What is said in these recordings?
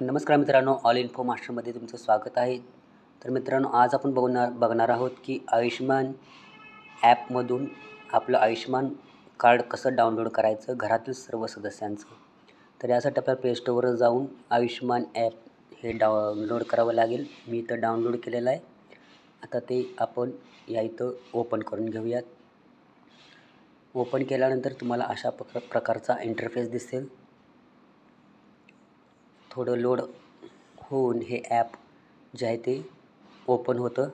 नमस्कार मित्रांनो all info मास्टरमध्ये तुमचं स्वागत आहे. तर मित्रांनो आज आपण बघणार बघणार आहोत की आयुष्यमान ॲपमधून आपलं आयुष्यमान कार्ड कसं डाउनलोड करायचं घरातील सर्व सदस्यांचं. तर यासाठी आपल्याला प्ले स्टोअरवर जाऊन आयुष्यमान ॲप हे डाउनलोड करावं लागेल. मी इथं डाउनलोड केलेलं आहे. आता ते आपण या इथं ओपन करून घेऊयात. ओपन केल्यानंतर तुम्हाला अशा प्रकारचा इंटरफेस दिसेल. थोडं लोड होऊन हे ॲप जे आहे ते ओपन होतं.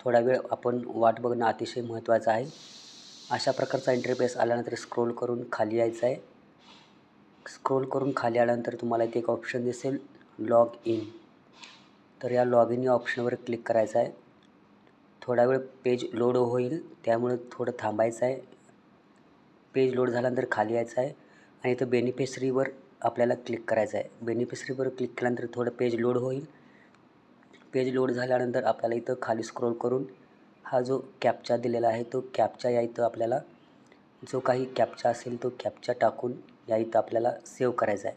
थोडा वेळ आपण वाट बघणं अतिशय महत्त्वाचं आहे. अशा प्रकारचा इंटरफेस आल्यानंतर स्क्रोल करून खाली यायचं आहे. स्क्रोल करून खाली आल्यानंतर तुम्हाला इथे एक ऑप्शन दिसेल लॉग इन तर या लॉग इन या ऑप्शनवर क्लिक करायचं आहे. थोडा वेळ पेज लोड होईल त्यामुळे थोडं थांबायचं आहे. पेज लोड झाल्यानंतर खाली यायचं आहे. आणि इथं बेनिफिशरीवर आपल्याला क्लिक करायचं आहे. बेनिफिशरीवर क्लिक केल्यानंतर थोडं पेज लोड होईल. पेज लोड झाल्यानंतर आपल्याला इथं खाली स्क्रोल करून हा जो कॅपचा दिलेला आहे तो कॅपचा या इथं आपल्याला जो काही कॅपचा असेल तो कॅपचा टाकून या इथं आपल्याला सेव्ह करायचा आहे.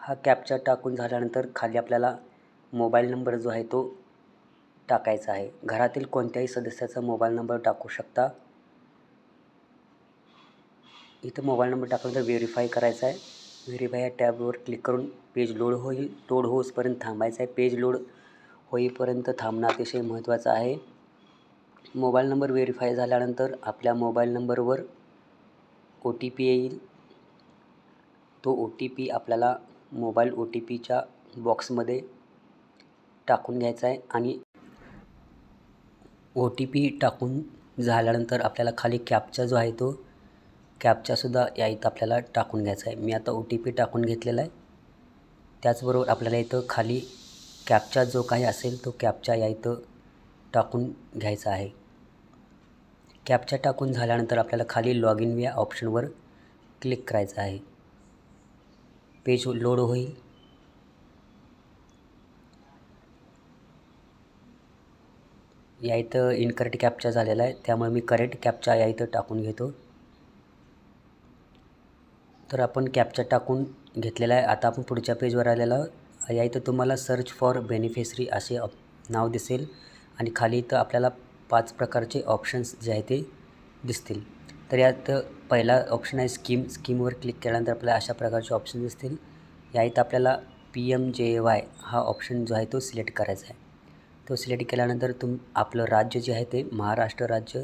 हा कॅपचा टाकून झाल्यानंतर खाली आपल्याला मोबाईल नंबर जो आहे तो टाकायचा आहे. घरातील कोणत्याही सदस्याचा मोबाईल नंबर टाकू शकता. इथं मोबाईल नंबर टाकल्यानंतर व्हेरीफाय करायचा आहे. व्हेरीफाय या टॅबवर क्लिक करून पेज लोड होईल लोड होसपर्यंत थांबायचं आहे. पेज लोड होईपर्यंत थांबणं अतिशय महत्त्वाचं आहे. मोबाईल नंबर व्हेरीफाय झाल्यानंतर आपल्या मोबाईल नंबरवर ओ टी पी येईल. तो ओ टी पी आपल्याला मोबाईल ओ टी पीच्या बॉक्समध्ये टाकून घ्यायचा आहे आणि ओ टी पी टाकून झाल्यानंतर आपल्याला खाली कॅपचा जो आहे तो कॅपचासुद्धा या इथं आपल्याला टाकून घ्यायचा आहे. मी आता ओ टी पी टाकून घेतलेला आहे. त्याचबरोबर आपल्याला इथं खाली कॅपचा जो काही असेल तो कॅपचा या इथं टाकून घ्यायचा आहे. कॅपचा टाकून झाल्यानंतर आपल्याला खाली लॉग इन या ऑप्शनवर क्लिक करायचं आहे. पेज लोड होईल. या इथं इनकरेक्ट कॅपचा झालेला आहे. त्यामुळे मी करेक्ट कॅपचा या इथं टाकून घेतो. तर आपण कॅप्चा टाकून घेतलेला आहे. आता आपण पुढच्या पेजवर आलेला या इथं तुम्हाला सर्च फॉर बेनिफिशरी असे नाव दिसेल. आणि खाली इथं आपल्याला पाच प्रकारचे ऑप्शन्स जे आहे ते दिसतील. तर यात पहिला ऑप्शन आहे स्कीम स्कीमवर क्लिक केल्यानंतर आपल्याला अशा प्रकारचे ऑप्शन दिसतील. या इथं आपल्याला पी एम जे वाय हा ऑप्शन जो आहे तो सिलेक्ट करायचा आहे. तो सिलेक्ट केल्यानंतर तुम आपलं राज्य जे आहे ते महाराष्ट्र राज्य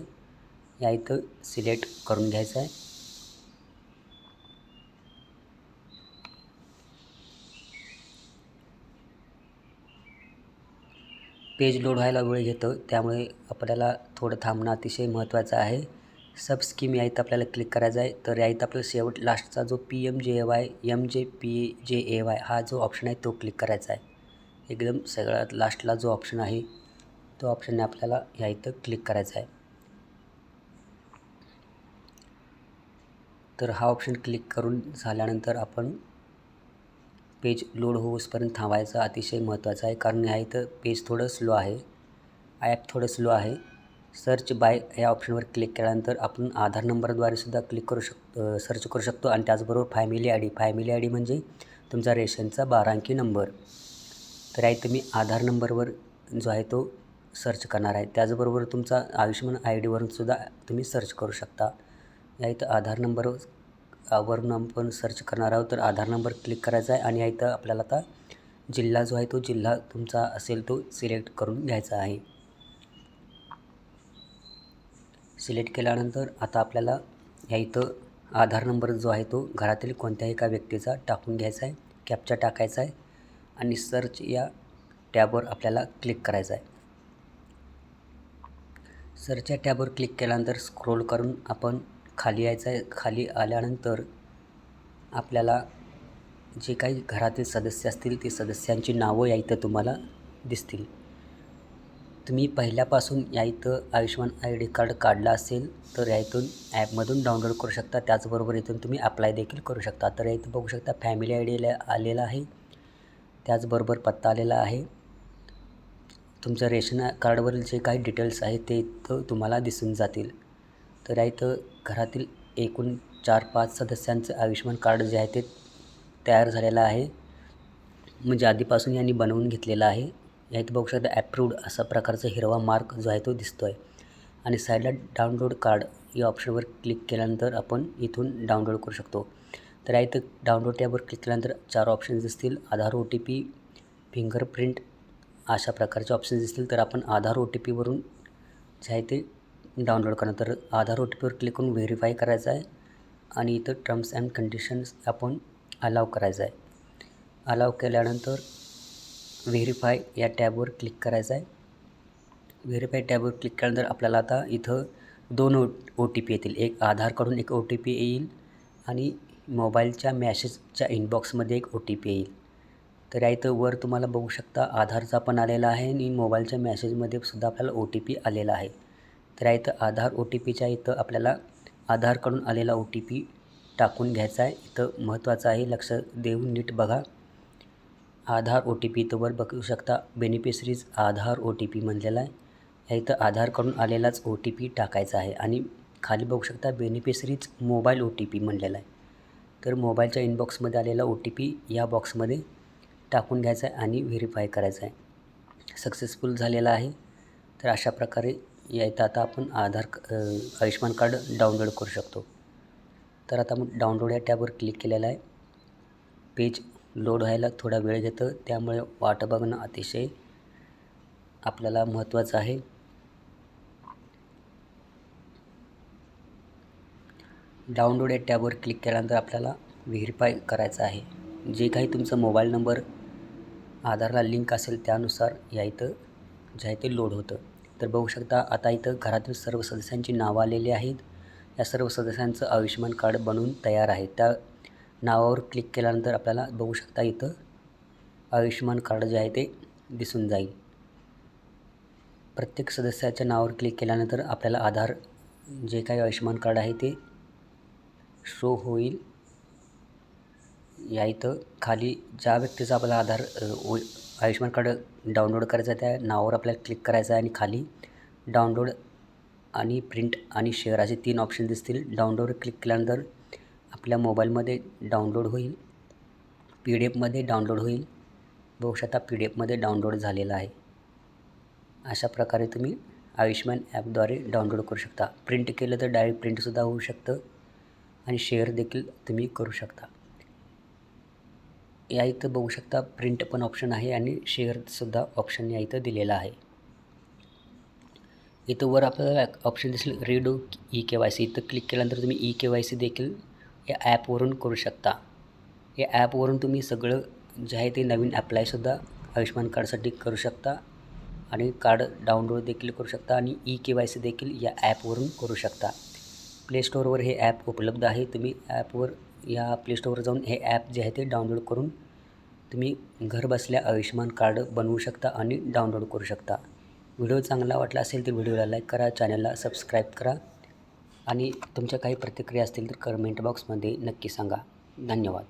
या इथं सिलेक्ट करून घ्यायचं आहे. पेज लोड व्हायला वेळ घेतो त्यामुळे आपल्याला थोडं थांबणं अतिशय महत्त्वाचं आहे. सब स्कीम या इथं आपल्याला क्लिक करायचा आहे. तर या इथं आपल्याला शेवट लास्टचा जो P M J A Y M J P J A Y हा जो ऑप्शन आहे तो क्लिक करायचा आहे. एकदम सगळ्यात लास्टला जो ऑप्शन आहे तो ऑप्शनने आपल्याला या इथं क्लिक करायचा आहे. तर हा ऑप्शन क्लिक करून झाल्यानंतर आपण पेज लोड होऊसपर्यंत थांबायचं अतिशय महत्त्वाचं आहे. कारण ह्या इथं पेज थोडं स्लो आहे. ॲप थोडं स्लो आहे. सर्च बाय या ऑप्शनवर क्लिक केल्यानंतर आपण आधार नंबरद्वारे सुद्धा क्लिक करू शक सर्च करू शकतो. आणि त्याचबरोबर family I D family I D म्हणजे तुमचा रेशनचा बारा अंकी नंबर. तर या इथं मी आधार नंबरवर जो आहे तो सर्च करणार आहे. त्याचबरोबर तुमचा आयुष्यमान आय डीवरून सुद्धा तुम्ही सर्च करू शकता. या इथं आधार नंबर वरून आपण सर्च करणार आहोत. तर आधार नंबर क्लिक करायचा आहे आणि इथं आपल्याला आता जिल्हा जो आहे तो जिल्हा तुमचा असेल तो सिलेक्ट करून घ्यायचा आहे. सिलेक्ट केल्यानंतर आता आपल्याला ह्या इथं आधार नंबर जो आहे तो घरातील कोणत्याही एका व्यक्तीचा टाकून घ्यायचा आहे. कॅपचा टाकायचा आहे आणि सर्च या टॅबवर आपल्याला क्लिक करायचं आहे. सर्च या टॅबवर क्लिक केल्यानंतर स्क्रोल करून आपण खाली यायचं आहे. खाली आल्यानंतर आपल्याला जे काही घरातील सदस्य असतील ते सदस्यांची नावं या इथं तुम्हाला दिसतील. तुम्ही पहिल्यापासून या इथं आयुष्यमान आय डी कार्ड काढला असेल तर या इथून ॲपमधून डाउनलोड करू शकता. त्याचबरोबर इथून तुम्ही अप्लाय देखील करू शकता. तर या इथं बघू शकता फॅमिली आय डीला आलेला आहे. त्याचबरोबर पत्ता आलेला आहे. तुमचं रेशन कार्डवरील जे काही डिटेल्स आहेत ते इथं तुम्हाला दिसून जातील. तर या इथं घरातील एकूण चार पाच सदस्यांचं आयुष्यमान कार्ड जे आहे ते तयार झालेलं आहे. म्हणजे आधीपासून यांनी बनवून घेतलेलं आहे. या इथं बघू शकता ॲप्रूव्ड असा प्रकारचा हिरवा मार्क जो आहे तो दिसतो आहे आणि साईडला डाउनलोड कार्ड या ऑप्शनवर क्लिक केल्यानंतर आपण इथून डाउनलोड करू शकतो. तर या इथं डाउनलोड टॅबवर क्लिक केल्यानंतर चार ऑप्शन्स दिसतील. Aadhaar O T P fingerprint अशा प्रकारचे ऑप्शन्स दिसतील. तर आपण आधार ओ टी पीवरून जे आहे ते डाउनलोड करणं तर आधार ओ टी पीवर क्लिक करून व्हेरीफाय करायचं आहे. आणि इथं टर्म्स अँड कंडिशन्स आपण अलाव करायचं आहे. अलाव केल्यानंतर व्हेरीफाय या टॅबवर क्लिक करायचं आहे. व्हेरीफाय टॅबवर क्लिक केल्यानंतर आपल्याला आता इथं दोन ओ ओ टी पी येतील. एक आधारकडून एक ओ टी पी येईल आणि मोबाईलच्या मॅसेजच्या इनबॉक्समध्ये एक ओ टी पी येईल. तर या इथं वर तुम्हाला बघू शकता आधारचा पण आलेला आहे आणि मोबाईलच्या मॅसेजमध्ये सुद्धा आपल्याला ओ टी पी आलेला आहे. तर या इथं आधार ओ टी पीच्या इथं आपल्याला आधारकडून आलेला ओ टी पी टाकून घ्यायचा आहे. इथं महत्त्वाचं आहे लक्ष देऊन नीट बघा. आधार ओ टी पी इथं वर बघू शकता. Beneficiaries Aadhaar O T P म्हणलेला आहे. या इथं आधारकडून आलेलाच ओ टी पी टाकायचा आहे आणि खाली बघू शकता beneficiaries mobile O T P म्हणलेला आहे. तर मोबाईलच्या इनबॉक्समध्ये आलेला ओ टी पी या बॉक्समध्ये टाकून घ्यायचा आहे आणि व्हेरीफाय करायचा आहे. सक्सेसफुल झालेला आहे. तर अशा प्रकारे या इथं आता आपण आधार आयुष्मान कार्ड डाउनलोड करू शकतो. तर आता मग डाउनलोड या टॅबवर क्लिक केलेला आहे. पेज लोड व्हायला थोडा वेळ घेतं. त्यामुळे वाट बघणं अतिशय आपल्याला महत्त्वाचं आहे. डाउनलोड या टॅबवर क्लिक केल्यानंतर आपल्याला व्हेरीफाय करायचं आहे. जे काही तुमचा मोबाईल नंबर आधारला लिंक असेल त्यानुसार या इथं जे आहे ते लोड होतं. तर बघू शकता आता इथं घरातील सर्व सदस्यांची नावं आलेली आहेत. या सर्व सदस्यांचं आयुष्यमान कार्ड बनवून तयार आहे. त्या नावावर क्लिक केल्यानंतर आपल्याला बघू शकता इथं आयुष्यमान कार्ड जे आहे ते दिसून जाईल. प्रत्येक सदस्याच्या नावावर क्लिक केल्यानंतर आपल्याला आधार जे काही आयुष्यमान कार्ड आहे ते शो होईल. या इथं खाली ज्या व्यक्तीचा आपला आधार ओ आयुष्यमान कार्ड डाउनलोड करायचं आहे त्या नावावर आपल्याला क्लिक करायचं आहे आणि खाली डाउनलोड आणि प्रिंट आणि शेअर असे तीन ऑप्शन दिसतील. डाउनलोड क्लिक केल्यानंतर आपल्या मोबाईलमध्ये डाउनलोड होईल. पी डी एफमध्ये डाउनलोड होईल. बघू शकता पी डी एफमध्ये डाउनलोड झालेला आहे. अशा प्रकारे तुम्ही आयुष्यमान ॲपद्वारे डाउनलोड करू शकता. प्रिंट केलं तर डायरेक्ट प्रिंटसुद्धा होऊ शकतं आणि शेअर देखील तुम्ही करू शकता. या इथं बघू शकता प्रिंट पण ऑप्शन आहे आणि शेअरसुद्धा ऑप्शन या इथं दिलेला आहे. इथं वर आपल्याला ऑप्शन दिसेल redo e K Y C इथं क्लिक केल्यानंतर तुम्ही ई के वाय सी देखील या ॲपवरून करू शकता. या ॲपवरून तुम्ही सगळं जे आहे ते नवीन ॲप्लायसुद्धा आयुष्यमान कार्डसाठी करू शकता आणि कार्ड डाउनलोड देखील करू शकता आणि ई के वाय सी देखील या ॲपवरून करू शकता. प्ले स्टोअरवर हे ॲप उपलब्ध आहे. तुम्ही ॲपवर या प्ले स्टोअरवर जाऊन हे ॲप जे आहे ते डाउनलोड करून तुम्ही घरबसल्या आयुष्यमान कार्ड बनवू शकता आणि डाउनलोड करू शकता. व्हिडिओ चांगला वाटला असेल तर व्हिडिओला लाईक करा चॅनलला सबस्क्राईब करा आणि तुमच्या काही प्रतिक्रिया असतील तर कमेंट बॉक्समध्ये नक्की सांगा. धन्यवाद.